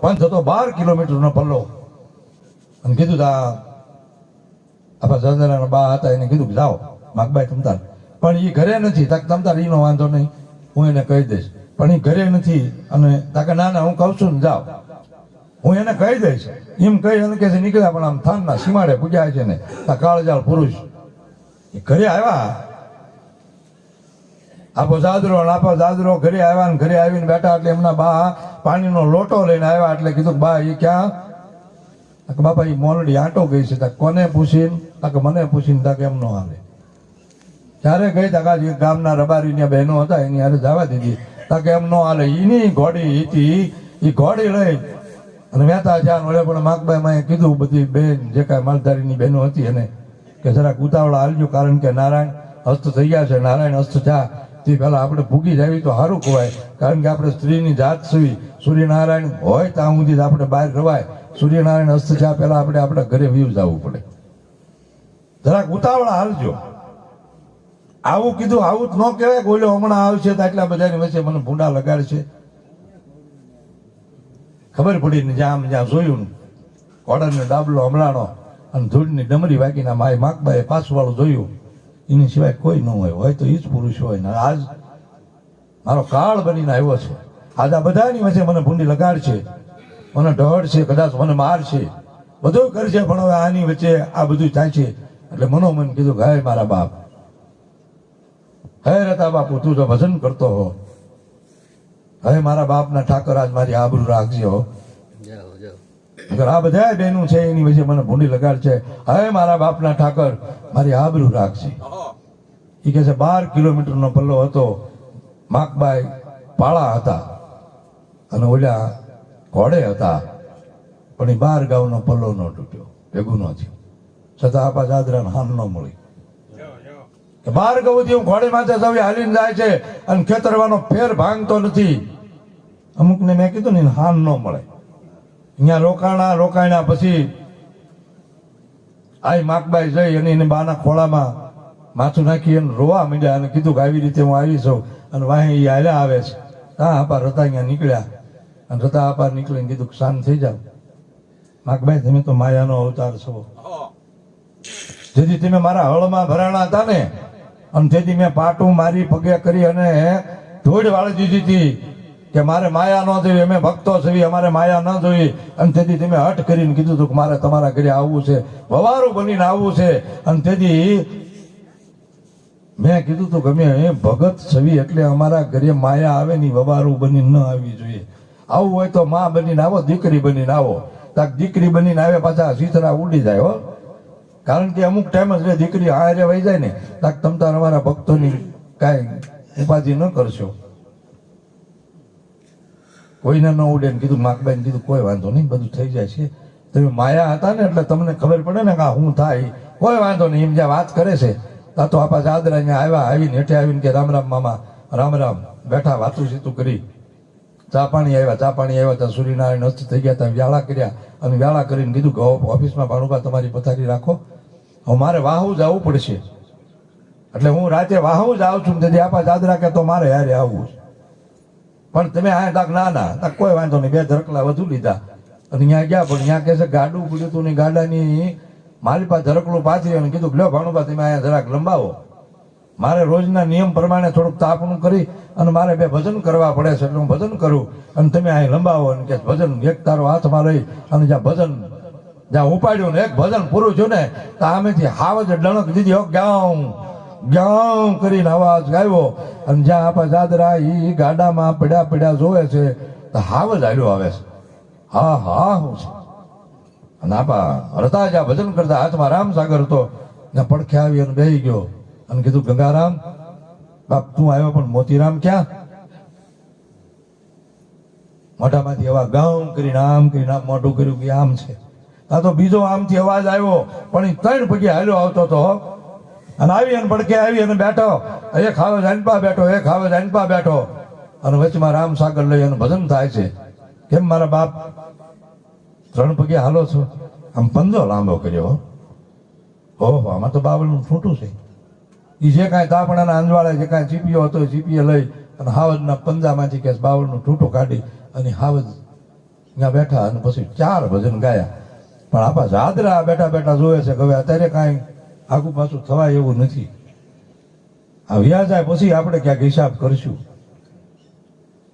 પંથ હતો બાર કિલોમીટરનો પલ્લો. અને કીધું તા, આપણા દાદાના બા હતા એને કીધું કે જાઓ, માગબાઈ તમતાર પણ એ ઘરે નથી, તાક તમતાર એનો વાંધો નહીં, હું એને કહી દઈશ. પણ એ ઘરે નથી, અને તાકે ના ના, હું કહું છું ને જાઓ. હું એને કહી દઈશ. એમ કહી અને કે નીકળ્યા પણ આમ થાનના સીમાડે પૂજ્યા છે ને કાળજાળ પુરુષ. એ ઘરે આવ્યા આપો જાદરો આપો જાદરો ઘરે આવ્યા ને ઘરે આવીને બેઠા એટલે એમના બા પાણીનો લોટો લઈને આવ્યા એટલે કીધું બા એ ક્યાં? બાપા એ મોલડી આંટો ગઈ છે. કોને પૂછીને? આ કે મને પૂછીને તા કે એમ ન આવે જ્યારે ગઈ તા જે ગામના રબારીની બહેનો હતા, એની હારે જવા દીધી. તા કે એમ ન હાલે. એની ઘોડી હતી. એ ઘોડી લઈ. અને મહેતા જ્યાં વડે પણ માકબાઈ માં કીધું, બધી બેન જે કાંઈ માલધારીની બહેનો હતી એને કે જરાક ઉતાવળા હાલજો, કારણ કે નારાયણ હસ્ત થઈ ગયા છે. નારાયણ હસ્ત થયા. તે પહેલા આપણે ભૂગી જાવી તો સારું કહેવાય. કારણ કે આપણે સ્ત્રીની જાત સુવી સૂર્યનારાયણ હોય ત્યાં સુધી આપણે બહાર રવાય. સૂર્યનારાયણ અસ્ત થયા પહેલા આપણે આપણા ઘરે વ્યૂ જવું પડે. જરાક ઉતાવળા હાલજો. આવું કીધું, આવું જ ન કહેવાય બોલ્યો હમણાં આવશે તો આટલા બધાની વચ્ચે મને ભૂંડા લગાડશે. ખબર પડી ને જ્યાં જ્યાં જોયું ને કોડરને ડાબલો હમણાંનો અને ધૂળની ડમરી વાગીના માય માકબાએ પાછું જોયું. એની સિવાય કોઈ ન હોય. હોય તો એ જ પુરુષ હોય ને. આજ મારો કાળ બનીને આવ્યો છે. આજ આ બધાની વચ્ચે મને ભૂંડી લગાડશે મને ઢળ છે કદાચ મને મારશે બધું કરશે પણ હવે આની વચ્ચે આ બધું થાય છે. એટલે મનોમન કીધું કે હે મારા બાપ. હે રતા બાપુ તું તો ભજન કરતો હો. હવે મારા બાપના ઠાકર આજ મારી આબરૂ રાખજે અગર આ બધા બહેનું છે એની વચ્ચે મને ભૂંડી લગાડશે હવે મારા બાપના ઠાકર મારી આબરૂ રાખશે એ કહે છે, બાર કિલોમીટરનો પલ્લો હતો. માકબાઈ પાળા હતા અને ઓલા ઘોડે હતા. પણ એ બાર ગાઉનો પલ્લો ન તૂટ્યો, ભેગું ન થયું. છતાં આપા જાદરા હાન ન મળી. કે બાર ગૌથી હું ઘોડે માથે સૌ હાલીને જાય છે અને ખેતરવાનો ફેર ભાંગતો નથી. અમુકને મેં કીધું ને હાન ન મળે. અહીંયા રોકાણા રોકાણા પછી આઈ માકબાઈ જઈ અને એને બાના ખોળામાં માથું નાખી એને રોવા માંડ્યા અને કીધું કે આવી રીતે હું આવી છું અને વાહી ઈ હાલ્યા આવે છે. હા આપા રતા અહીંયા નીકળ્યા. અને રતા આપા નીકળીને કીધું કે શાંત થઈ જાવ. માકભાઈ તમે તો માયાનો અવતાર છો. જેથી તમે મારા હળમાં ભરાણા હતા ને. અને તેથી મેં પાટું મારી પગે કરી અને ધોડ વાળી દીધી હતી કે મારે માયા ન જોઈ, અમે ભક્તો છીએ, અમારે માયા ન જોઈ. અને તેથી તમે હટ કરીને કીધું હતું કે મારે તમારા ઘરે આવવું છે. વવારું બનીને આવવું છે. અને તેથી મેં કીધું તો, ગમે એ ભગત છવી એટલે અમારા ઘરે માયા આવે ની વવારું બની ન આવવી જોઈએ. આવું હોય તો માં બનીને આવો, દીકરી બનીને આવો. તાક દીકરી બનીને આવે પાછા સીતરા ઉડી જાય, હો. કારણ કે અમુક ટાઈમ જ દીકરી હારે વહી જાય ને તાક તમ તાર અમારા ભક્તોની કાંઈ ઉપાધિ ન કરશો. કોઈને ન ઉડે ને કીધું માકબાઈને કીધું, કોઈ વાંધો નહીં, બધું થઈ જાય છે. તમે માયા હતા ને એટલે તમને ખબર પડે ને કે હું થાય. કોઈ વાંધો નહીં, એમ જ્યાં વાત કરે છે તા તો આપા જાદરા અહીંયા આવ્યા, આવીને હેઠે આવીને કે રામ રામ મામા, રામ રામ, બેઠા વાતું સીતું કરી. ચા પાણી આવ્યા, ચા પાણી આવ્યા, ત્યાં સૂર્યનારાયણ અસ્ત થઈ ગયા, ત્યાં વ્યાળા કર્યા અને વ્યાળા કરીને કીધું કે ઓફિસમાં ભાણુભા તમારી પથારી રાખો. હવે મારે વાહુ જવું પડશે. એટલે હું રાતે વાહુ જ આવું છું તેથી આપા જાદરા કે તો મારે હારે આવવું છે. પણ તમે આ તાક ના ના કોઈ વાંધો નહીં. બે ધરકલા વધુ લીધા. અને અહીંયા ગયા પણ અહીંયા કહે છે ગાડું પડ્યું હતું ને ગાડાની મારી પાસે ધરકલું પાથરી અને કીધું લ્યો ભાણુભા, તમે અહીંયા જરાક લંબાવો. મારે રોજના નિયમ પ્રમાણે થોડુંક તાપણું કરી અને મારે બે ભજન કરવા પડે છે એટલે હું ભજન કરું અને તમે અહીં લંબાવો અને કે ભજન એક તારો હાથમાં રહી અને જ્યાં ભજન, જ્યાં ઉપાડ્યું ને એક ભજન પૂરું થયું ને, તો આમેથી હાવજ ડણક દીધી ગાઉં ગાઉં કરીને અવાજ ગાયો અને જ્યાં આપા દાદરા એ ગાડામાં પડ્યા પડ્યા જોવે છે, તો હાવ જ આવ્યો આવે છે. હા હા, હું છે. અને આપા હરતા આ ભજન કરતા હાથમાં રામ સાગર હતો. ને પડખે આવી અને બેહી ગયો અને કીધું, ગંગારામ, બાપ, તું આવ્યો પણ મોતીરામ ક્યાં? મોઢામાંથી એવા ગામ કરીને આમ કરીને આમ મોઢું કર્યું કે આમ છે. આ તો બીજો આમથી અવાજ આવ્યો, પણ એ ત્રણ પગે હાલ્યો આવતો તો અને આવી અને પડકે આવી અને બેઠો. એક ખાવે જાનપા બેઠો, એક ખાવે જાનપા બેઠો. અને વચમાં રામ સાગર લઈ અને ભજન થાય છે. કેમ મારા બાપ? ત્રણ પગે હાલો છો. આમ પંજો લાંબો કર્યો. ઓહો આમાં તો બાવળનું છૂટું છે. એ જે કાંઈ તાપણાના અંજવાળે જે કાંઈ ચીપીઓ હતો એ ચીપીએ લઈ અને હાવજના પંજામાંથી કે બાવળનું ઠૂઠું કાઢી અને હાવજ ત્યાં બેઠા અને પછી ચાર ભજન ગાયા. પણ આપણા જાદરા બેઠા બેઠા જોવે છે કે હવે અત્યારે કાંઈ આગુ પાછું થવાય એવું નથી. આ વ્યાજ પછી આપણે ક્યાંક હિસાબ કરીશું.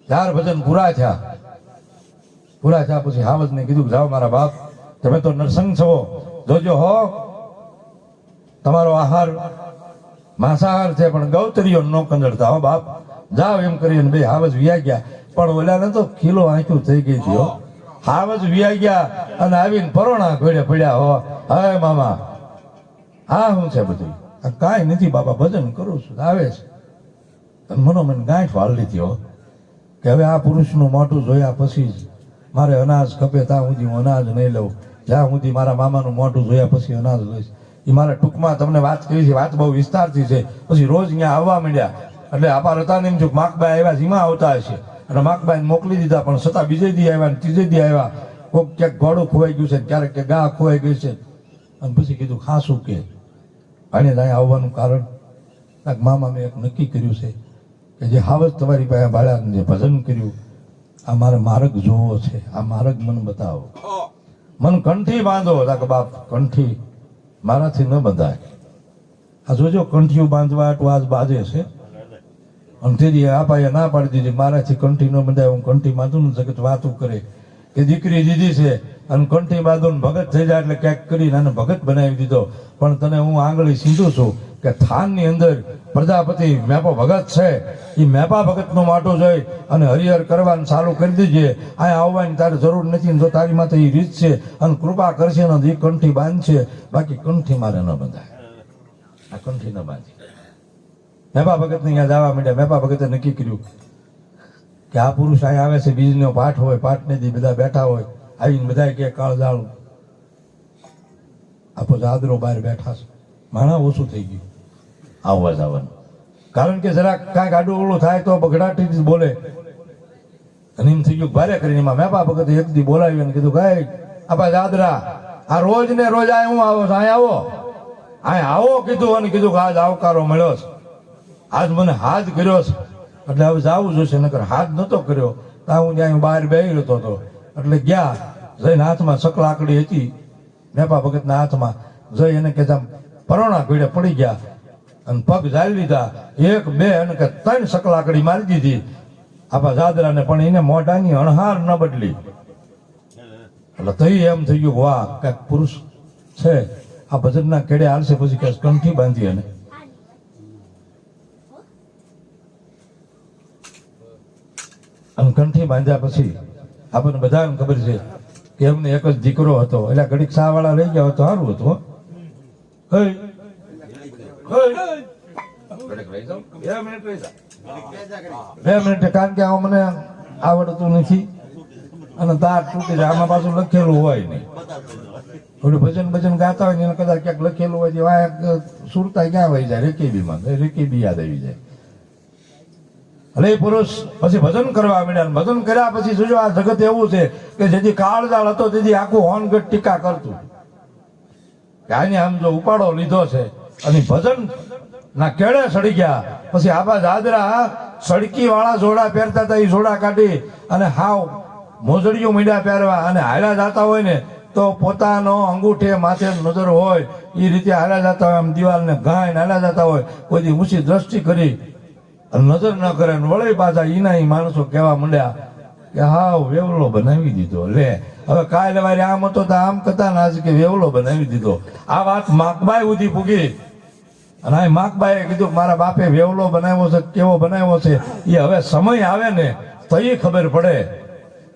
ચાર ભજન પૂરા થયા. પૂરા થયા પછી હાવજને કીધું જાઓ મારા બાપ, તમે તો નરસંગ છો. જોજો હો, તમારો આહાર માંસાહાર છે, પણ ગૌતરીઓ ન કંદડતા હો બાપ. જાઓ એમ કરીને બે હાવજ વ્યા ગયા. પણ ઓલાને તો કિલો આંખ્યું થઈ ગઈ થયો હાવજ વ્યા ગયા અને આવીને પરોણા ઘોડે પડ્યા હો. હવે મામા, આ શું છે બધું? કાંઈ નથી બાપા, ભજન કરું છું, આવે છે. મનોમન ગાંઠ વાળ હો. કે હવે આ પુરુષનું મોટું જોયા પછી જ મારે અનાજ ખપે, ત્યાં સુધી હું અનાજ નહીં લઉં. જ્યાં સુધી મારા મામાનું મોઢું જોયા પછી અનાજ લઈશ. એ મારે ટૂંકમાં તમને વાત કરી છે, વાત બહુ વિસ્તારથી છે. પછી રોજ અહીંયા આવવા માંડ્યા. એટલે અપાર હતા ને એમ છું માકબાઈ આવ્યા ધીમા આવતા હશે. અને માકબાઈને મોકલી દીધા, પણ છતાં બીજે દી આવ્યા ને ત્રીજે દી આવ્યા. કોઈક ક્યાંક ઘોડું ખોવાઈ ગયું છે, ક્યારેક ક્યાંક ગા ખોવાઈ ગઈ છે. અને પછી કીધું ખાસું કે? આને ત્યાં આવવાનું કારણ. મામા મેં એક નક્કી કર્યું છે કે જે હાવજ તમારી પાસે ભાડ્યા જે ભજન કર્યું આ મારે માર્ગ જોવો છે. આ માર્ગ મને બતાવો. મન કંઠી બાંધો. કે બાપ, કંઠી મારાથી ન બંધાય. આ જોજો, કંઠીઓ બાંધવા આજ બાજે છે. અને આ આપાએ ના પાડી દીધી. મારાથી કંઠી ન બંધાય. હું કંઠી બાંધું ને જગત વાતું કરે. કે દીકરી દીધી છે અને કંઠી બાંધો ભગત થઈ જાય એટલે ક્યાંક કરીને આને ભગત બનાવી દીધો. પણ તને હું આંગળી સીધું છું. કે થાનની અંદર પ્રજાપતિ મેપો ભગત છે. એ મેપા ભગતનો માટો જોઈ અને હરિહર કરવાનું ચાલુ કરી દેજે. અહીંયા આવવાની તારે જરૂર નથી જો તારી માથે એ રીત છે અને કૃપા કરશે ને એ કંઠી બાંધશે બાકી કંઠી મારે ન બંધાય. આ કંઠી ન બાંધી. મેપા ભગતને અહીંયા જવા માંડ્યા. મેપા ભગતે નક્કી કર્યું કે આ પુરુષ અહીંયા આવે છે, બીજનો પાઠ હોય પાઠને દી બધા બેઠા હોય. આવીને બધા કે કાળ જાળું આપો જાદરો બહાર બેઠા છે. માણા ઓછું થઈ ગયું. આવવા જવાનું કારણ કે જરાક કાંઈક આડું ઓળું થાય તો બગડાટી બોલે. અને એમ થઈ ગયું ભારે કરીને એમાં મેપા ભગત એક દી બોલાવી અને કીધું કાંઈ આપા જાદરા આ રોજ ને રોજ આ હું આવો અહીંયા અહીં આવો. અહીં આવો કીધું અને કીધું કે, આજ આવકારો મળ્યો છે. આજ મને હાથ કર્યો છે. એટલે હવે જાવું જોશે, નકર હાથ નતો કર્યો. ત્યાં હું ત્યાં બહાર બેહી રહ્યો હતો. એટલે ગયા, જઈને હાથમાં સકલાકડી હતી. મેપા ભગતના હાથમાં જઈ એને કે પરોણા ભીડે પડી ગયા. અને પગ ઝાલી લીધા. એક, બે અને કે ત્રણ સકલાકડી મારી દીધી. આપા જાદરાને પણ એને મોઢાની અણહાર ન બદલી. એટલે તઈ એમ થઈ ગયું, વાહ, કંઈક પુરુષ છે. આ ભજનના કેડે હાલશે પછી કે કંઠી બાંધી અને કંઠી બાંધ્યા પછી આપણને બધાને ખબર છે કે એમને એક જ દીકરો હતો. એટલે ઘડીક સા વાળા લઈ ગયા હતો સારું હતું, હો. હે. હે. ઘડીક રહી જાઓ. બે મિનિટ કારણ કે આ મને આવડતું નથી અને તાર તૂટી જાય આમાં પાછું લખેલું હોય નહીં. થોડું ભજન ભજન ગાતા હોય ને એને કદાચ ક્યાંક લખેલું હોય છે વાંક સુરતા ક્યાં હોય જાય? રેકેબીમાં. રેકેબી યાદ આવી જાય. એ પુરુષ પછી ભજન કરવા મળ્યા અને ભજન કર્યા પછી જોજો આ જગત એવું છે કે જેથી કાળજાળ હતો તેથી આખું હોનગઢ ટીકા કરતું. કે આને આમ જો ઉપાડો લીધો છે અને ભજન ના કેળે સડી ગયા. પછી આબા દાદરા સડકી વાળા જોડા પહેરતા હતા, એ જોડા કાઢી અને હાવ મોજડીઓ મીંડા પહેરવા. અને હાલ્યા જાતા હોય ને તો પોતાનો અંગૂઠે માથે નજર હોય, એ રીતે હાલ્યા જતા હોય. આમ દિવાલને ઘાઈને હાલ્યા જતા હોય. કોઈ ઊંચી દ્રષ્ટિ કરી નજર ન કરે વળે પાછા. એના ઈ માણસો કહેવા માંડ્યા કે હાવ વેવલો બનાવી દીધો. લે, હવે કાલે વારે આમ હતો તો આમ કરતા ના કે વેવલો બનાવી દીધો. આ વાત માકબાઈ સુધી પૂગી. અને આ માકબાઈએ કીધું, મારા બાપે વેવલો બનાવ્યો છે, કેવો બનાવ્યો છે એ હવે સમય આવે ને તો એ ખબર પડે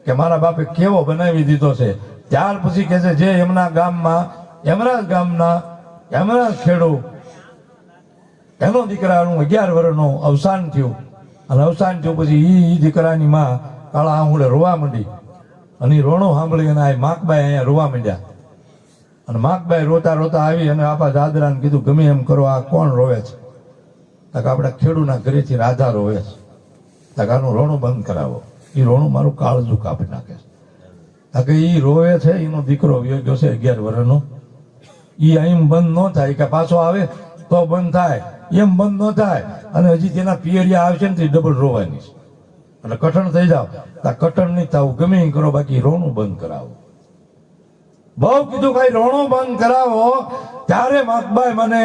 કે મારા બાપે કેવો બનાવી દીધો છે. ત્યાર પછી કે છે, જે એમના ગામમાં, એમરાજ ગામના એમરાજ ખેડૂ, એનો દીકરાનું અગિયાર વર્ષનું અવસાન થયું. અને અવસાન થયું પછી એ દીકરાની માં કાળા આંગળે રોવા માંડી. અને રોણો સાંભળી અને આ માકબાઈ અહીંયા રોવા માંડ્યા. અને માકબાઈ રોતા રોતા આવી અને આપા દાદરાને કીધું, ગમે એમ કરો, આ કોણ રોવે છે? તક આપણા ખેડૂના ઘરેથી રાધા રોવે છે. તક આનું રોણું બંધ કરાવો. એ રોણું મારું કાળજું કાપી નાખે છે. તકે એ રોવે છે, એનો દીકરો વયો છે અગિયાર વર્ષનો એ અહીં બંધ ન થાય. કે પાછો આવે તો બંધ થાય. એમ બંધ ન થાય. અને હજી તેના પિયરિયા આવશે ને તે ડબલ રોવાની છે. એટલે કઠણ થઈ જાવ તો કઠણ નહીં થવું. ગમે કરો, બાકી રોણું બંધ કરાવો. બહુ કીધું કઈ રોણું બંધ કરાવો. ત્યારે માકબાઈ મને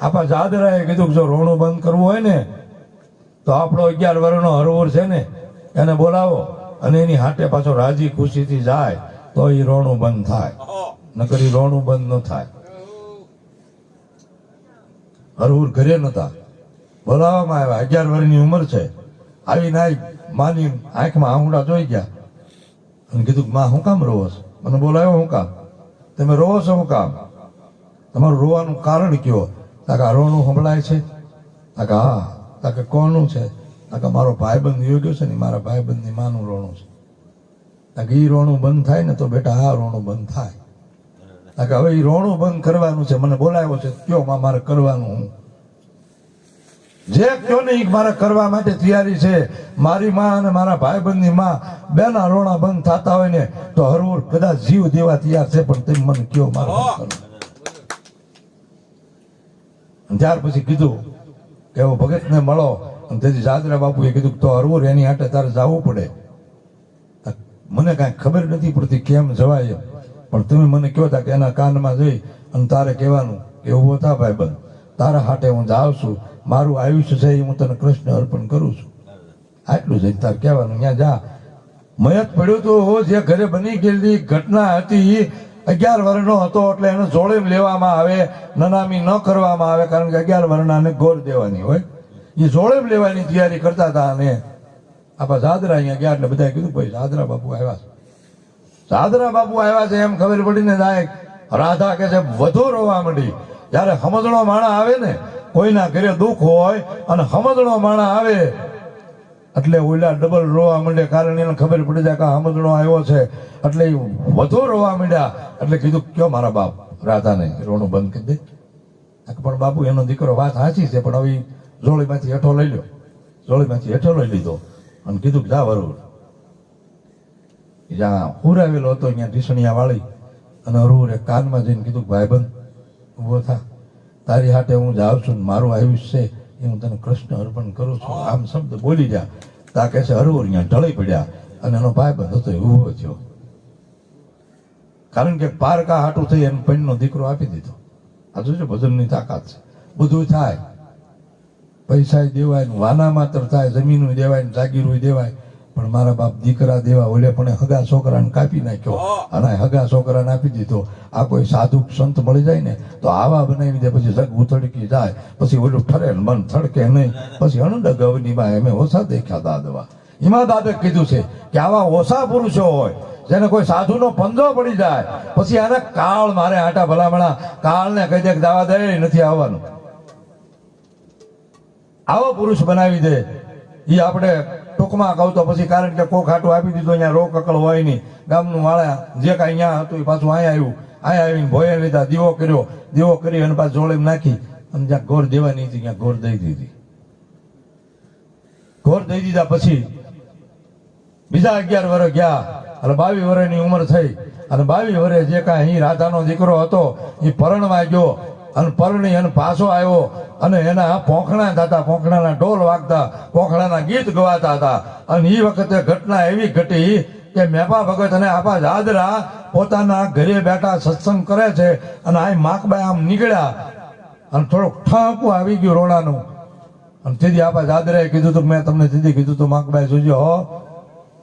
આપા જાદરાએ કીધું કે જો રોણું બંધ કરવું હોય ને, તો આપણો અગિયાર વર્ષનો હરવર છે ને, એને બોલાવો અને એની હાટે પાછો રાજી ખુશીથી જાય, તો એ રોણું બંધ થાય. નકરી રોણું બંધ ન થાય. હરવર ઘરે નતા બોલાવવામાં આવ્યા. અગિયાર વર્ષની ઉંમર છે. આવી નાઈ માની આંખમાં આંગળા જોઈ ગયા અને કીધું કે, માં, હું કામ રહો છો? મને બોલાવ્યો હું કામ? તમે રોવો છો કામ તમારું રોવાનું કારણ કયો? તાકા રોણું સંભળાય છે? તાકા હા, તાકે કોનું છે? તાકા મારો ભાઈબંધ યોગ્ય છે ને મારા ભાઈબંધની માનું રોણું છે. તાકે એ રોણું બંધ થાય ને તો બેટા આ રોણું બંધ થાય. તાકે હવે એ રોણું બંધ કરવાનું છે. મને બોલાવ્યો છે, કયો મારે કરવાનું હું? જે કયો ને મારે કરવા માટે તૈયારી છે. મારી માં અને મારા ભાઈ ભાઈબંધની માં બેના રોણા બંધ થતા હોય ને, તો હરવું કદાચ જીવ દેવા તૈયાર છે, પણ તેમ મને કયો મારે ત્યાર પછી કીધું કે હવે ભગતને મળો, અને તેથી જાદરા બાપુએ કીધું તો હરવું એની હાટે તારે જવું પડે. મને કાંઈ ખબર નથી પડતી કેમ જવાય પણ તમે મને કહો તા કે એના કાનમાં જઈ અને તારે કહેવાનું કે ઊભો થા ભાઈ બંધ તારા હાટે હું જાઉં છું. મારું આયુષ્ય છે એ હું તને કૃષ્ણ અર્પણ કરું છું. આટલું જ તારે કહેવાનું. ત્યાં જા. મયત પડ્યો તો હો જે ઘરે બની ગયેલી ઘટના હતી, અગિયાર વર્ણનો હતો એટલે એને જોડે લેવામાં આવે, નનામી ન કરવામાં આવે, કારણ કે અગિયાર વર્ણાને ગોર દેવાની હોય. એ જોડે લેવાની તૈયારી કરતા હતા અને આપણા જાદરા અહીંયા ગયા એટલે બધાએ કીધું, ભાઈ જાદરા બાપુ આવ્યા છે. સાદરા બાપુ આવ્યા છે એમ ખબર પડીને જાય રાધા કે છે, વધુ રોવા માંડી. જ્યારે સમજણો માણા આવે ને કોઈના ઘરે દુઃખ હોય અને સમજણો માણા આવે, એટલે ઓલા ડબલ રોવા માંડે કારણ એને ખબર પડી જાય કે સમજણો આવ્યો છે. એટલે વધુ રોવા માંડ્યા. એટલે કીધું, કયો મારા બાપ? રાધાને. રોણું બંધ કરી દે. પણ બાપુ એનો દીકરો વાત સાચી છે, પણ હવે જોળીમાંથી હેઠો લઈ લ્યો. જોળીમાંથી હેઠો લઈ લીધો. અને કીધું કે જા વરુણ. જ્યાં હુરાવેલો હતો, અહીંયા ઢીસણિયા વાળી અને અરુરે કાનમાં જઈને કીધું ભાઈબંધ ઊભો થા. તારી હાથે હું જાઉં છું મારું આયુષ્ય છે એ હું તને કૃષ્ણ અર્પણ કરું છું. આમ શબ્દ બોલી જા. તા કહે છે હરવું અહીંયા ઢળી પડ્યા અને એનો ભાઈબંધ હતો એ ઊભો થયો. કારણ કે પારકા હાટું થઈ એમ પૈણનો દીકરો આપી દીધો. આ જોજો ભજનની તાકાત છે. બધું થાય. પૈસા દેવાય વાના માત્ર થાય જમીન દેવાય જાગીર જાગીરું દેવાય. પણ મારા બાપ દીકરા દેવા ઓલે પણ હગા છોકરાને કાપી નાખ્યો. અને હગા છોકરાને આપી દીધો. આ કોઈ સાધુ સંત મળી જાય ને તો આવા બનાવી દે પછી સગ ઉથડકી જાય પછી ઓલું ઠરે મન થડકે નહીં પછી અણડગ અવનીમાં એમે ઓછા દેખ્યા દાદવા. એમાં દાદે કીધું છે કે આવા ઓછા પુરુષો હોય જેને કોઈ સાધુનો પંજો પડી જાય પછી આને કાળ મારે આટા ભલામણા કાળને કહી દે દાવા દે નથી આવવાનું. આવો પુરુષ બનાવી દે. એ આપણે ટૂંકમાં કહું તો પછી કારણ કે કોક આપી દીધું, અહીંયા રોક અકળ હોય નહીં. ગામનું વાળા જે કાંઈ અહીંયા હતું એ પાછું અહીંયા આવ્યું. અહીંયા આવીને ભોય લીધા, દીવો કર્યો. દીવો કરી અને પાછું જોડે નાખી અને જ્યાં ગોર દેવાની હતી, ત્યાં ઘોર દઈ દીધી. ઘોર દઈ દીધા પછી બીજા અગિયાર વર્ષ ગયા. અને બાવીસ વર્ષની ઉંમર થઈ. અને બાવીસ વર્ષે જે કાંઈ અહીં રાધાનો દીકરો હતો, એ પરણવા ગયો. અને પરણી અને પાછો આવ્યો અને એના પોખણા થતા પોખણાના ઢોલ વાગતા, પોખણાના ગીત ગવાતા હતા. અને એ વખતે ઘટના એવી ઘટી કે મેપા ભગત અને આપા જાદરા પોતાના ઘરે બેઠા સત્સંગ કરે છે અને આ માકબાઈ આમ નીકળ્યા અને થોડુંક ઠાંકું આવી ગયું રોણાનું. અને તેથી આપા જાદરાએ કીધું તું, મેં તમને તેથી કીધું તું, માકબાઈ જોજો હો.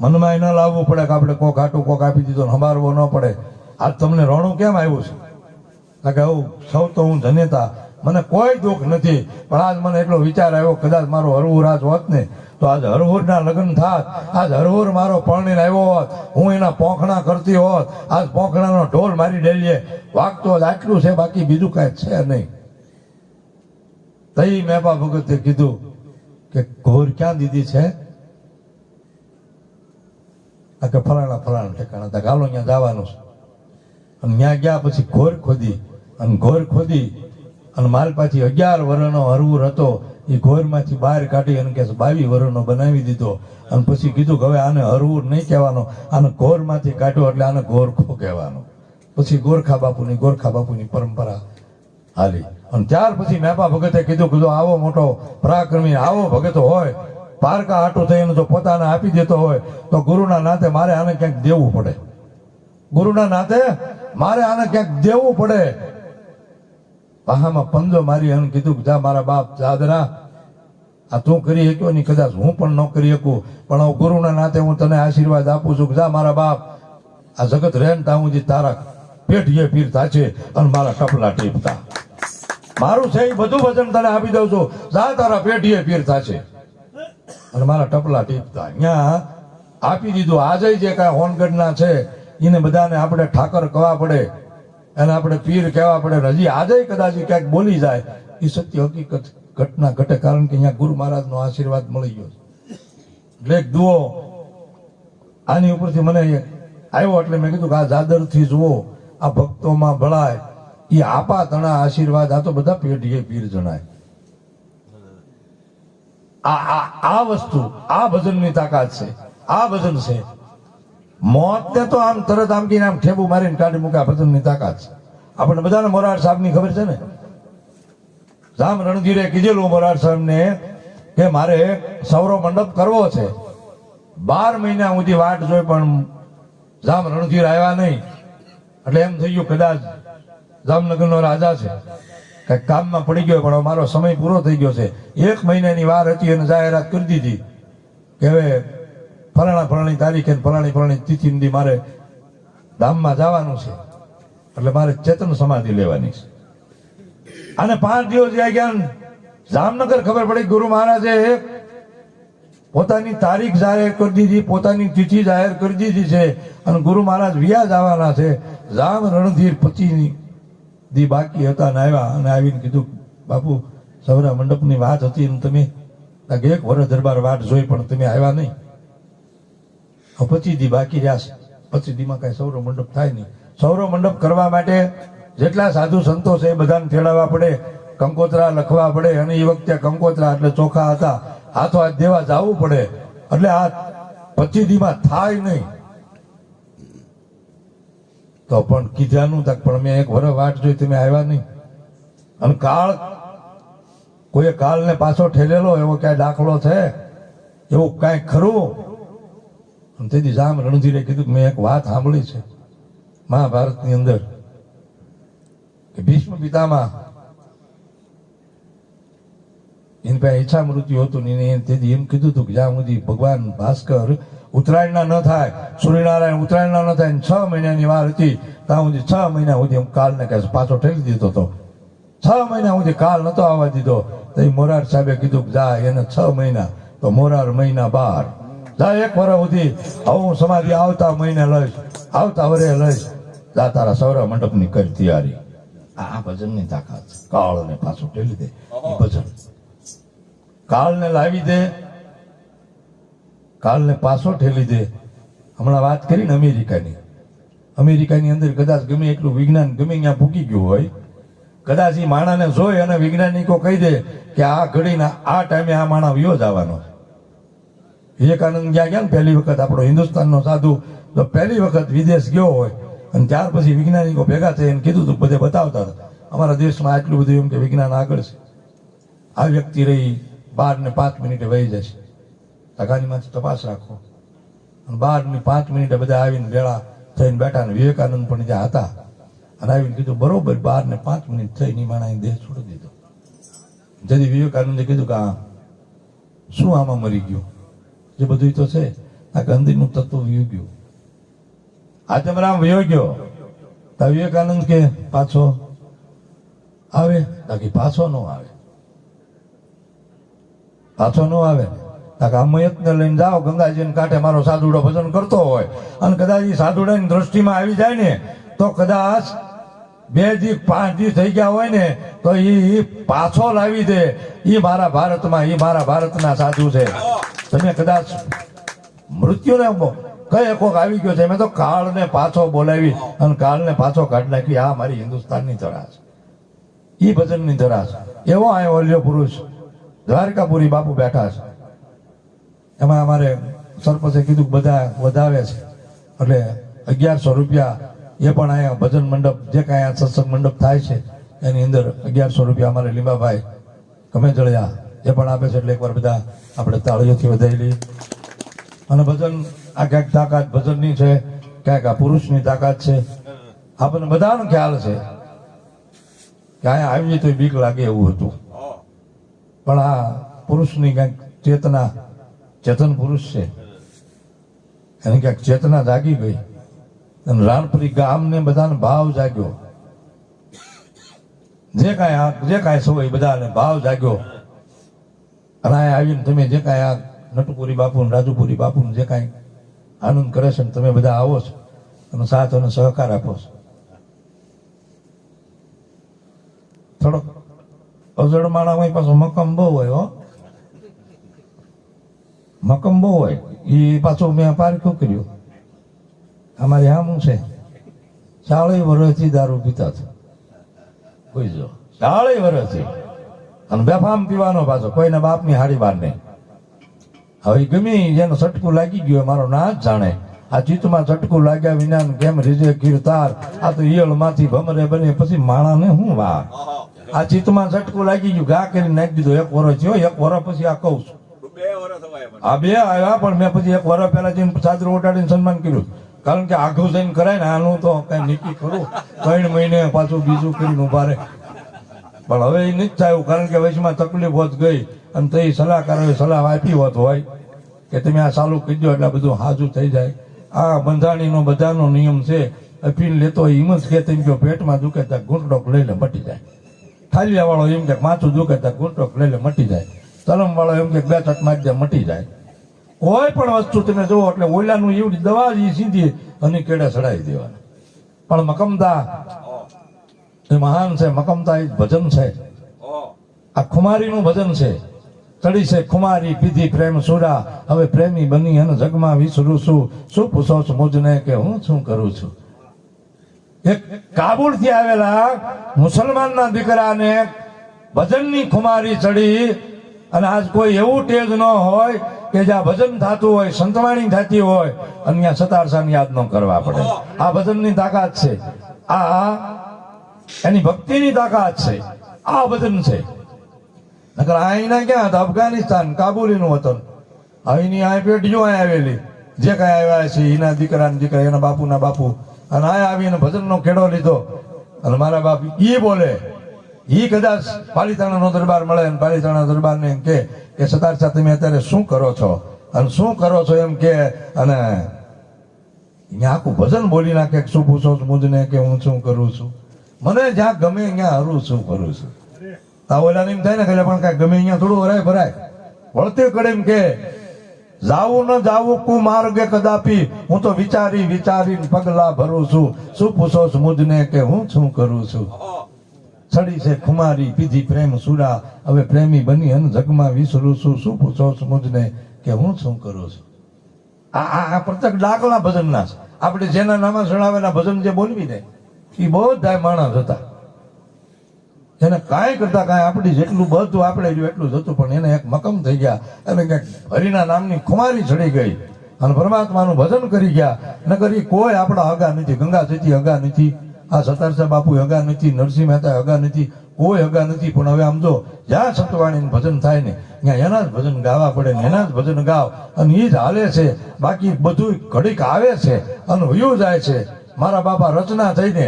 મનમાં ન લાવવું પડે કે આપણે કોક આટું કોક આપી દીધું સંભાળવો ન પડે. આ તમને રોણું કેમ આવ્યું છે? આવું સૌ તો હું ધન્યતા. મને કોઈ દુઃખ નથી, પણ આજ મને એટલો વિચાર આવ્યો કદાચ મારો હરવું રાજ હોત ને, તો આજ હરવુરના લગ્ન થાત. આજ હરવુર મારો પરણીને આવ્યો હોત. હું એના પોખણા કરતી હોત. આજ પોખણાનો ઢોલ મારી ડેલીએ. વાગતો જ આટલું છે, બાકી બીજું કાંઈ છે નહીં. તઈ મેપા ભગતે કીધું કે ઘોર ક્યાં દીધી છે? આ કે ફલાણા ફલાણા ઠેકાણા હતા. ગાલો ત્યાં જવાનું છે. અને ત્યાં ગયા પછી ઘોર ખોદી. અને ઘોર ખોદી અને માલ પાછી અગિયાર વર્ષનો હરવુર હતો એ ઘોરમાંથી બહાર કાઢી અને કે બાવીસ વર્ષનો બનાવી દીધો. અને પછી કીધું કે હવે આને હરવુર નહીં કહેવાનો. આને ઘોરમાંથી કાઢ્યો એટલે આને ગોરખો કહેવાનો. પછી ગોરખા બાપુની ગોરખા બાપુની પરંપરા હાલી. અને ત્યાર પછી મેપા ભગતે કીધું કીધું આવો મોટો પરાક્રમી, આવો ભગત હોય, પારકા હાટું થઈને જો પોતાને આપી દેતો હોય, તો ગુરુના નાતે મારે આને ક્યાંક દેવું પડે. ગુરુના નાતે મારે આને ક્યાંક દેવું પડે. પાહામાં પંજો મારી અને કીધું જા મારા બાપ જાદરા આ તું કરી શક્યો નહીં, કદાચ હું પણ ન કરી શકું. પણ હું ગુરુના નાતે હું તને આશીર્વાદ આપું છું જા મારા બાપ. આ જગત રેન તાવું જે તારા પેઢીએ પીરતા છે અને મારા ટપલા ટીપતા. મારું છે એ બધું વચન તને આપી દઉં છું. જા તારા પેઢીએ પીરતા છે અને મારા ટપલા ટીપતા. અહીંયા આપી દીધું. આજે જે કાંઈ હોનગઢના છે, એને બધાને આપણે ઠાકર કહેવા પડે. અને આપણે પીર કહેવા પડે હજી આજે કદાચ ક્યાંક બોલી જાય. એ સત્ય હકીકત ઘટના ઘટે કારણ કે અહીંયા ગુરુ મહારાજનો આશીર્વાદ મળી ગયો એટલે જુઓ આની ઉપરથી મને આવ્યો એટલે મેં કીધું કે આ જાદરથી જુઓ, આ ભક્તોમાં ભળાય એ આપા તણા આશીર્વાદ, આ તો બધા પેઢીએ પીર જણાય. આ આ વસ્તુ, આ ભજનની તાકાત છે, આ ભજન છે. મોતને તો આમ તરત આમ આમ ઠેબુ મારીને કાઢી મૂકે. આ ભજનની તાકાત આપણને બધાને મોરાર સાહેબની ખબર છે ને? રામ રણધીરે કીધેલું મોરાર સાહેબને કે મારે સૌરો મંડપ કરવો છે. બાર મહિના સુધી વાટ જોઈ પણ રામ રણધીર આવ્યા નહીં. એટલે એમ થઈ ગયું કદાચ જામનગરનો રાજા છે. કંઈક કામમાં પડી ગયો પણ મારો સમય પૂરો થઈ ગયો છે. એક મહિનાની વાર હતી અને જાહેરાત કરી દીધી કે હવે ફલાણા ફલાણી તારીખે ફલાણી ફલાણી તિથિ મારે ધામમાં જવાનું છે. એટલે મારે ચેતન સમાધિ લેવાની છે. અને પાંચ દિવસ ગયા જામનગર ખબર પડી ગુરુ મહારાજે પોતાની તારીખ જાહેર કરી દીધી, પોતાની તિથિ જાહેર કરી દીધી છે અને ગુરુ મહારાજ વ્યાજ આવવાના છે. રામ રણધીર પચીની દી બાકી હતા ને આવ્યા અને આવીને કીધું, બાપુ સૌરા મંડપની વાત હતી ને તમે એક વર્ષ દરબાર વાટ જોઈ પણ તમે આવ્યા નહીં. હવે પચીસ દી બાકી રહ્યા છે. પચીસ કાંઈ સૌર મંડપ થાય નહીં. સૌરવ મંડપ કરવા માટે જેટલા સાધુ સંતો છે એ બધાને તેડાવવા પડે, કંકોત્રા લખવા પડે અને એ વખતે કંકોત્રા એટલે ચોખા હતા. હાથો હાથ દેવા જવું પડે. એટલે આ પચીસ દીમાં થાય નહીં. તો પણ કીધાનું તક પણ મેં એક વરસ વાટ જોઈ તમે આવ્યા નહીં. અને કાળ કોઈએ કાળને પાછો ઠેલેલો, એવો ક્યાંય દાખલો છે? એવું કાંઈ ખરું? તેથી જામ રણધીરે કીધું, મેં એક વાત સાંભળી છે મહાભારતની અંદર, કે ભીષ્મ પિતામાં એની પાસે ઈચ્છા મૃત્યુ હતું ને એને તેથી એમ કીધું હતું કે જ્યાં સુધી ભગવાન ભાસ્કર ઉત્તરાયણના ન થાય, સૂર્યનારાયણ ઉત્તરાયણના ન થાય છ મહિનાની વાર હતી, ત્યાં સુધી છ મહિના સુધી હું કાલને કહે પાછો ઠેલી દીધો હતો છ મહિના સુધી કાલ નતો આવવા દીધો. તો મોરાર સાહેબે કીધું કે જા, એને છ મહિના, તો મોરાર મહિના બાર. જા એક વર્ષ સુધી હવે હું સમાધિ આવતા મહિને લઈશ, આવતા વરે લઈશ. જા તારા સૌરા મંડપની કરી તૈયારી. આ ભજનની તાકાત છે. કાળને પાછું ઠેલી દે. ભજન. કાળને લાવી દે. કાળને પાછો ઠેલી દે. હમણાં વાત કરીને અમેરિકાની. અમેરિકાની અંદર કદાચ ગમે એટલું વિજ્ઞાન ગમે ત્યાં ભૂકી ગયું હોય. કદાચ એ માણાને જોઈ અને વૈજ્ઞાનિકો કહી દે કે આ ઘડીના આ ટાઈમે આ માણા વિયો જવાનો વિવેકાનંદ ગયા ગયા પહેલી વખત આપણો હિન્દુસ્તાનનો સાધુ, તો પહેલી વખત વિદેશ ગયો હોય અને ત્યાર પછી વૈજ્ઞાનિકો ભેગા થઈને કીધું હતું બધે બતાવતા હતા. અમારા દેશમાં આટલું બધું એમ કે વિજ્ઞાન આગળ છે. આ વ્યક્તિ રહી બાર ને પાંચ મિનિટે વહી જશે. તગાનીમાંથી તપાસ રાખો. અને બાર ને પાંચ મિનિટે બધા આવીને ભેળા થઈને બેઠા ને વિવેકાનંદ પણ જ્યાં હતા. અને આવીને કીધું, બરોબર, બાર ને પાંચ મિનિટ થઈ ની માણા દેહ છોડી દીધો. જેથી વિવેકાનંદે કીધું કે આ શું આમાં મરી ગયું? જે બધું તો છે. આ ગંદીનું તત્વ વયું ગયું. આચમરામ વયો તો વિવેકાનંદ કે પાછો આવે? તાકી પાછો ન આવે. પાછો ન આવે. તાકે લઈને જાઓ, ગંગાજીને કાંઠે મારો સાધુડો ભજન કરતો હોય. અને કદાચ એ સાધુડાની દ્રષ્ટિમાં આવી જાય ને, તો કદાચ બે દી, પાંચ દી થઈ ગયા હોય ને, તો એ પાછો લાવી દે. એ મારા ભારતમાં એ મારા ભારતના સાધુ છે. તમે કદાચ મૃત્યુને કઈ કોક આવી ગયો છે મેં તો કાળને પાછો બોલાવી અને કાળને પાછો કાઢી નાખી. આ મારી હિન્દુસ્તાનની ધરા છે. એ ભજનની ધરા છે. એવો આ ઓલ્યો પુરુષ, દ્વારકાપુરી બાપુ બેઠા છે. એમાં અમારે સરપંચે કીધું બધા વધાવે છે. એટલે અગિયારસો રૂપિયા એ પણ અહીંયા ભજન મંડપ, જે કાંઈ અહીંયા સત્સંગ મંડપ થાય છે, એની અંદર અગિયારસો રૂપિયા અમારે લીંબાભાઈ ગમે જળિયા જે પણ આપે છે એટલે એકવાર બધા આપણે તાળીઓથી વધારી લઈએ. અને ભજન, આ ક્યાંક તાકાત ભજનની છે, ક્યાંક આ પુરુષની તાકાત છે. આપણને બધાનો ખ્યાલ છે કે અહીંયા આવીએ તો બીક લાગે એવું હતું. પણ આ પુરુષની ક્યાંક ચેતના, ચેતન પુરુષ છે. એની ક્યાંક ચેતના જાગી ગઈ. અને રાણપુરી ગામને બધાને ભાવ જાગ્યો. જે કાંઈ જે કાંઈ સૌ એ બધાને ભાવ જાગ્યો. અહીંયા આવીને તમે જે કાંઈ આ નટુપુરી બાપુ રાજુપુરી બાપુનું જે કાંઈ આનંદ કરે છે ને તમે બધા આવો છો અને સાથ અને સહકાર આપો છો. થોડોક અજળ માણામાં પાછો મકમ બહુ હોય, હો. મકમ બહુ હોય. એ પાછો મેં પારખ્યું કર્યું અમારે આમ છે. ચાળીસ વર્ષથી દારૂ પીતા હતા. કોઈ જો. ચાળીસ વર્ષથી અને બેફામ પીવાનો પાછો, કોઈના બાપની હાડી બાર નહીં. હવે ગમી જેને સટકું લાગી ગયું મારો ના જ જાણે. આ ચિત્તમાં સટકું લાગ્યા વિના કેમ રીજે કીર્તાર આ તો ઈયળમાંથી ભમરે બને, પછી માણાને હું વા આ ચિત્તમાં ચટકું લાગી ગયું, ઘા કરીને નાખી દીધો, એક વરસ થયો, એક વરસ પછી આ કહું છું. આ બે આવ્યા, પણ મેં પછી એક વરસ પહેલા જઈને ચાદર ઓટાડીને સન્માન કર્યું. કારણ કે આઘું જઈને કરાય ને, આનું તો કઈ નીકી કરું. ત્રણ મહિને પાછું બીજું કરીને ઊભા રહે. પણ હવે એ નથી થયું, કારણ કે વયસમાં તકલીફ હોત ગઈ અને તે સલાહકારોએ સલાહ આપી હોત હોય કે તમે આ ચાલુ કરી દો, એટલે બધું હાજુ થઈ જાય. આ બંધાણીનો બધાનો નિયમ છે, અપીલ લેતો હોય કે તેમ કે પેટમાં દુખે ત્યાં ઘૂંટડોક લઈ મટી જાય. થાલિયાવાળો એમ કે માથું દુખે ત્યાં ઘૂંટડોક લઈ લે મટી જાય. તલમ વાળો એમ કે બે તટ મારી દે મટી જાય. કોઈ પણ વસ્તુ તમે જુઓ, એટલે ઓલાનું એવડી દવા જ સીધી અને કેડે ચડાવી દેવાના. પણ મકમતા એ મહાન છે મકમતાઈ ભજન છે. આ ખુમારીનું ભજન છે. ચડી છે ખુમારી પીધી પ્રેમ સુરા. હવે પ્રેમી બની અને જગમાં વિસરું છું. શું પૂછો છો મુજને કે હું શું કરું છું? એક કાબુલથી આવેલા મુસલમાનના દીકરાને ભજનની ખુમારી ચડી અને આજ કોઈ એવું ટેજ ન હોય કે જ્યાં ભજન થતું હોય સંતવાણી થતી હોય અને ત્યાં સતારસાની યાદ ન કરવા પડે. આ ભજનની તાકાત છે. આ એની ભક્તિની તાકાત છે. આ ભજન છે. નકર અહીંના ક્યાં હતા? અફઘાનિસ્તાન, કાબુલીનું વતન. અહીંની આ પેઢીઓ અહીં આવેલી. જે કાંઈ આવ્યા છે, એના દીકરાના દીકરા, એના બાપુના બાપુ. અને આ આવીને ભજનનો ખેડો લીધો. અને મારા બાપ એ બોલે એ કદાચ પાલીતાણાનો દરબાર મળે અને પાલીતાણા દરબારને એમ કે સતાર સાથે, તમે અત્યારે શું કરો છો? અને શું કરો છો? એમ કે, અને આખું ભજન બોલી નાખે શું પૂછો મુજને કે હું શું કરું છું? મને જ્યાં ગમે અહીંયા હરું છું કરું છું. ઓલાને એમ થાય ને ખાલી પણ કાંઈ ગમે અહીંયા થોડું હરાય ભરાય. વળતે કડે એમ કે, જાવું ન જાવું કુ માર્ગે કદાપી હું તો વિચારી વિચારીને પગલા ભરું છું. શું પૂછો મુજને કે હું શું કરું છું. સડી છે ખુમારી, પીધી પ્રેમ સુરા. હવે પ્રેમી બની અને જગમાં વિસરું છું. શું પૂછો મુજને કે હું શું કરું છું? આ આ પ્રત્યેક ડાકલા ભજનના છે. આપણે જેના નામે સણાવેલા ભજન જે બોલવી ને એ બધા માણસ હતા. એને કાંઈ કરતા કાંઈ આપણી જેટલું બધું આપણે જો એટલું જ પણ એને એક મકમ થઈ ગયા. અને ક્યાંક હરિના નામની ખુમારી ચડી ગઈ. અને પરમાત્માનું ભજન કરી ગયા. નકર ઈ કોઈ આપણા હગા નથી, ગંગા સતી હગા નથી, આ સતારસા બાપુ હગા નથી, નરસિંહ મહેતા હગા નથી, કોઈ હગા નથી. પણ હવે આમ જો, જ્યાં સતવાણીનું ભજન થાય ને, ત્યાં એના જ ભજન ગાવા પડે ને એના જ ભજન ગાવ. અને એ જ હાલે છે. બાકી બધું ઘડીક આવે છે અને વયું જાય છે. મારા બાપા રચના થઈને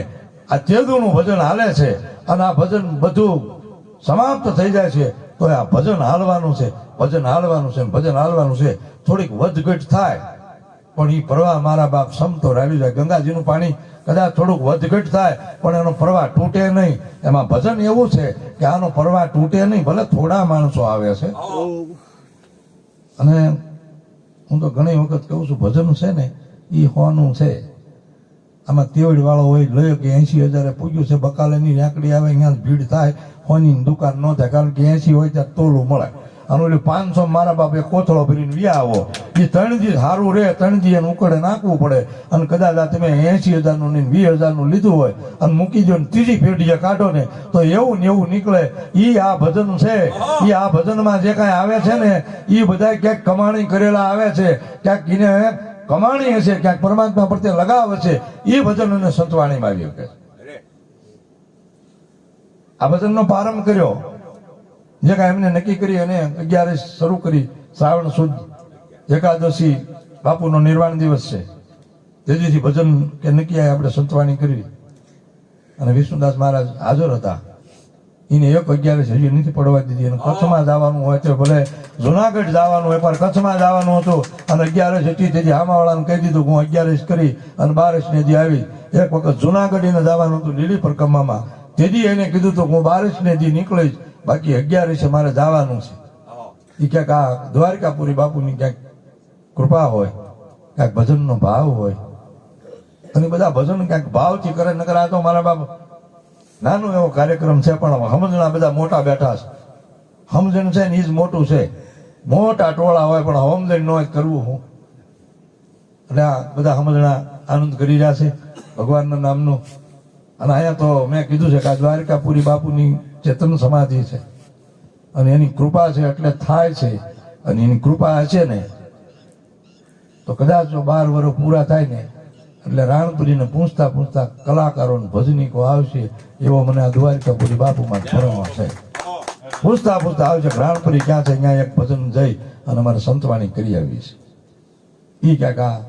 આ તેદુનું ભજન હાલે છે અને આ ભજન બધું સમાપ્ત થઈ જાય છે, તો આ ભજન હાલવાનું છે, ભજન હાલવાનું છે, ભજન હાલવાનું છે. થોડીક વધઘટ થાય, પણ એ પ્રવાહ મારા બાપ સમતો રાવી જાય. ગંગાજીનું પાણી કદાચ થોડુંક વધઘટ થાય, પણ એનો પ્રવાહ તૂટે નહીં. એમાં ભજન એવું છે કે આનો પ્રવાહ તૂટે નહીં, ભલે થોડા માણસો આવે છે. અને હું તો ઘણી વખત કહું છું, ભજન છે ને એ હોનું છે. આમાં તેવડ વાળો હોય લયો કે એસી હજારે પૂગ્યું છે, બકાલેની લાકડી આવે અહીંયા ભીડ થાય હોની દુકાન ન થાય, કારણ કે એસી હોય ત્યાં તોલું મળે. અને ઓલું પાંચસો મારા બાપે કોથળો ભરીને વ્યા આવો. એ ત્રણથી સારું રહે, ત્રણજી એને ઉકળે, નાખવું પડે. અને કદાચ આ તમે એસી હજારનું ને વીસ હજારનું લીધું હોય, અને મૂકી દો ને ત્રીજી પેઢીએ કાઢો ને, તો એવું ને એવું નીકળે. એ આ ભજન છે એ આ ભજનમાં જે કાંઈ આવે છે ને એ બધા ક્યાંક કમાણી કરેલા આવે છે, ક્યાંક એને કમાણી હશે, ક્યાંક પરમાત્મા પ્રત્યે લગાવ હશે, એ ભજન અને સંતવાણીમાં આવ્યું કે. આ ભજનનો પ્રારંભ કર્યો. જે કાંઈ એમને નક્કી કરી અને અગિયારે શરૂ કરી, શ્રાવણ સુદ એકાદશી, બાપુનો નિર્વાણ દિવસ છે. તેજીથી ભજન કે નક્કી આપણે સંતવાણી કરી. અને વિષ્ણુદાસ મહારાજ હાજર હતા. એને એક અગિયારસ હજી નથી પડવા દીધી. અને કચ્છમાં જવાનું હોય તો ભલે જુનાગઢ જવાનું હોય પણ કચ્છમાં જવાનું હતું. અને અગિયારસ હતી તેથી આમાવાળાને કહી દીધું હું અગિયારસ કરી અને બારસને જે આવી. એક વખત જુનાગઢ એને જવાનું હતું લીલી પરિક્રમામાં તેથી એને કીધું હતું હું બારસને જે નીકળીશ. બાકી અગિયારસે મારે જવાનું છે. એ ક્યાંક આ દ્વારકાપુરી બાપુની ક્યાંક કૃપા હોય ક્યાંક ભજનનો ભાવ હોય. અને બધા ભજન ક્યાંક ભાવથી કરે નકર આ તો મારા બાપ નાનો એવો કાર્યક્રમ છે પણ સમજણા બધા મોટા બેઠા છે. સમજણ છે ને એ જ મોટું છે. મોટા ટોળા હોય પણ સમજણ ન કરવું હું? એટલે આ બધા સમજણા આનંદ કરી રહ્યા છે ભગવાનના નામનું. અને અહીંયા તો મેં કીધું છે કે આ દ્વારકાપુરી બાપુની ચેતન સમાધિ છે અને એની કૃપા છે એટલે થાય છે અને એની કૃપા હશે ને, તો કદાચ જો બાર વર્ષ પૂરા થાય ને એટલે રાણપુરીને પૂછતા પૂછતા કલાકારો ભજનીકો આવશે એવો મને આ દ્વારકાપુરી બાપુમાં ભરમો છે. પૂછતા પૂછતા આવશે રાણપુરી ક્યાં છે? ત્યાં એક ભજન જઈ અને અમારે સંતવાણી કરી આવી છે. એ ક્યાંક આ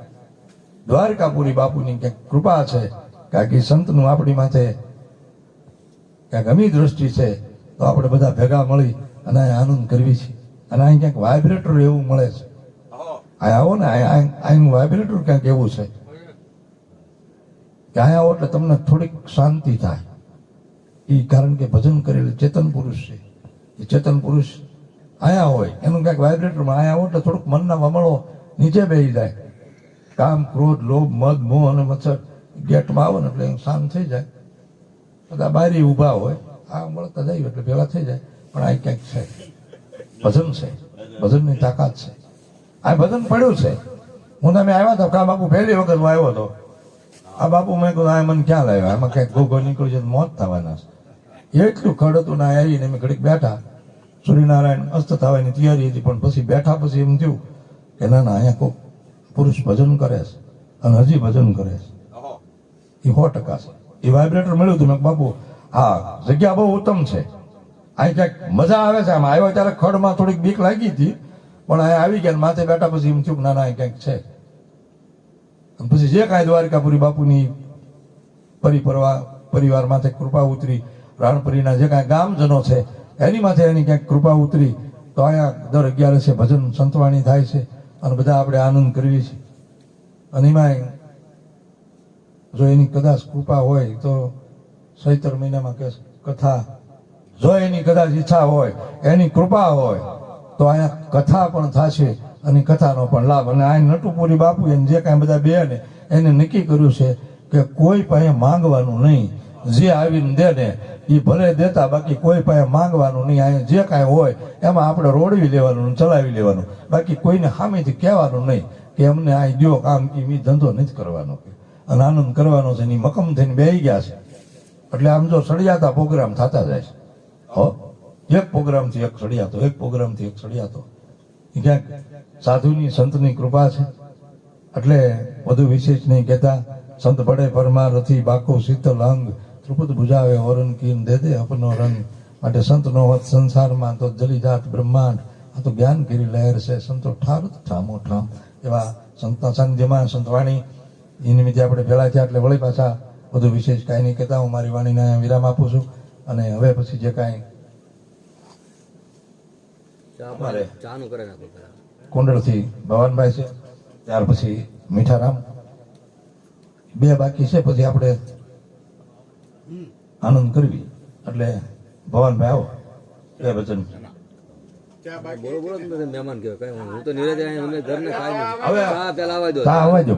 દ્વારકાપુરી બાપુની ક્યાંક કૃપા છે ક્યાંક એ સંતનું આપણી માથે ક્યાંક અમી દ્રષ્ટિ છે તો આપણે બધા ભેગા મળી અને અહીં આનંદ કરવી છે. અને અહીં ક્યાંક વાઇબ્રેટર એવું મળે છે. આ આવો ને અહીં- અહીં અહીંનું વાઇબ્રેટર ક્યાંક એવું છે. કે અહીંયા આવો એટલે તમને થોડીક શાંતિ થાય. એ કારણ કે ભજન કરેલ ચેતન પુરુષ છે. એ ચેતન પુરુષ અહીંયા હોય, એનું ક્યાંક વાઇબ્રેટરમાં અહીંયા આવો એટલે થોડુંક મનના વમળો નીચે બેસી જાય. કામ, ક્રોધ, લોભ, મદ, મોહ અને મચ્છર ગેટમાં આવે ને એટલે શાંત થઈ જાય. બધા બારી ઊભા હોય, આ મળતા જાય એટલે ભેગા થઈ જાય, પણ આ ક્યાંક છે. ભજન છે. ભજનની તાકાત છે. આ ભજન પડ્યું છે. હું તમે આવ્યા હતા કામ આપું પહેલી વખત હું આવ્યો હતો. આ બાપુ મેં કહ્યું આ મને ક્યાં લાવ્યો આમાં ક્યાંક ગોગો નીકળ્યું છે મોત થવાના છે. એટલું ખડ હતું ને આવીને મેં ઘડીક બેઠા. સૂર્યનારાયણ અસ્ત થવાની તૈયારી હતી પણ પછી બેઠા પછી એમ થયું કે ના ના અહીંયા કોઈ પુરુષ ભજન કરે છે અને હજી ભજન કરે છે. એ સો ટકા છે. એ વાઇબ્રેટર મળ્યું હતું મેં બાપુ હા જગ્યા બહુ ઉત્તમ છે. અહીં ક્યાંક મજા આવે છે આમ. આવ્યો ત્યારે ખડમાં થોડીક બીક લાગી હતી પણ અહીંયા આવી ગયા માથે બેઠા પછી એમ થયું કે ના ના અહીં ક્યાંક છે. પછી જે કાંઈ દ્વારકાપુરી બાપુની પરિપરવા પરિવાર માથે કૃપા ઉતરી, રાણપુરીના જે કાંઈ ગામજનો છે, એની માથે એની ક્યાંક કૃપા ઉતરી, તો અહીંયા દર અગિયારસે ભજન સંતવાણી થાય છે અને બધા આપણે આનંદ કરીએ છીએ. અને એમાં જો એની કદાચ કૃપા હોય તો સૈતર મહિનામાં કે કથા, જો એની કદાચ ઈચ્છા હોય, એની કૃપા હોય, તો અહીંયા કથા પણ થશે. અને કથાનો પણ લાભ. અને આ નટુપુરી બાપુ એને જે કાંઈ બધા બે ને એને નક્કી કર્યું છે કે કોઈ પાસે માંગવાનું નહીં. જે આવીને દે ને, એ ભલે દેતા, બાકી કોઈ પાસે માંગવાનું નહીં. અહીંયા જે કાંઈ હોય, એમાં આપણે રોડવી લેવાનું ચલાવી લેવાનું. બાકી કોઈને સામેથી કહેવાનું નહીં કે અમને આ દો કામ મી ધંધો નથી કરવાનો અને આનંદ કરવાનો છે એની મકમ થઈને બેહી ગયા છે. એટલે આમ જો સળિયાતા પ્રોગ્રામ થતા જાય છે. હો? એક પ્રોગ્રામથી એક સળિયાતો, એક પ્રોગ્રામથી એક સળિયાતો. ક્યાંક સાધુની સંતની કૃપા છે. એટલે વધુ વિશેષ નહીં કહેતા સંત પડે પરમાર રથી બાકો શીતલ અંગ ત્રિપુત બુજાવે વરણ કીન દે દે અપનો રંગ. માટે સંતનો વત સંસારમાં તો જલી જાત બ્રહ્માંડ આ તો જ્ઞાન ગીરી લહેર છે. સંતો ઠાર ઠામો ઠામ. એવા સંતના સાનિધ્યમાં સંતવાણી એ નિમિત્તે આપણે ભેળા થયા એટલે વળી પાછા વધુ વિશેષ કાંઈ નહીં કહેતા. હું મારી વાણીને વિરામ આપું છું. અને હવે પછી જે કાંઈ ચાનું કરે કુંડળથી ભવાનભાઈ છે ત્યાર પછી મીઠારામ. બે બાકી છે પછી આપણે આનંદ કરવી. એટલે ભવાનભાઈ આવો. બે વચન મહેમાન કહેવાય હું તો ઘરને કાંઈ હવે- પેલા આવવા દો. આવવા દો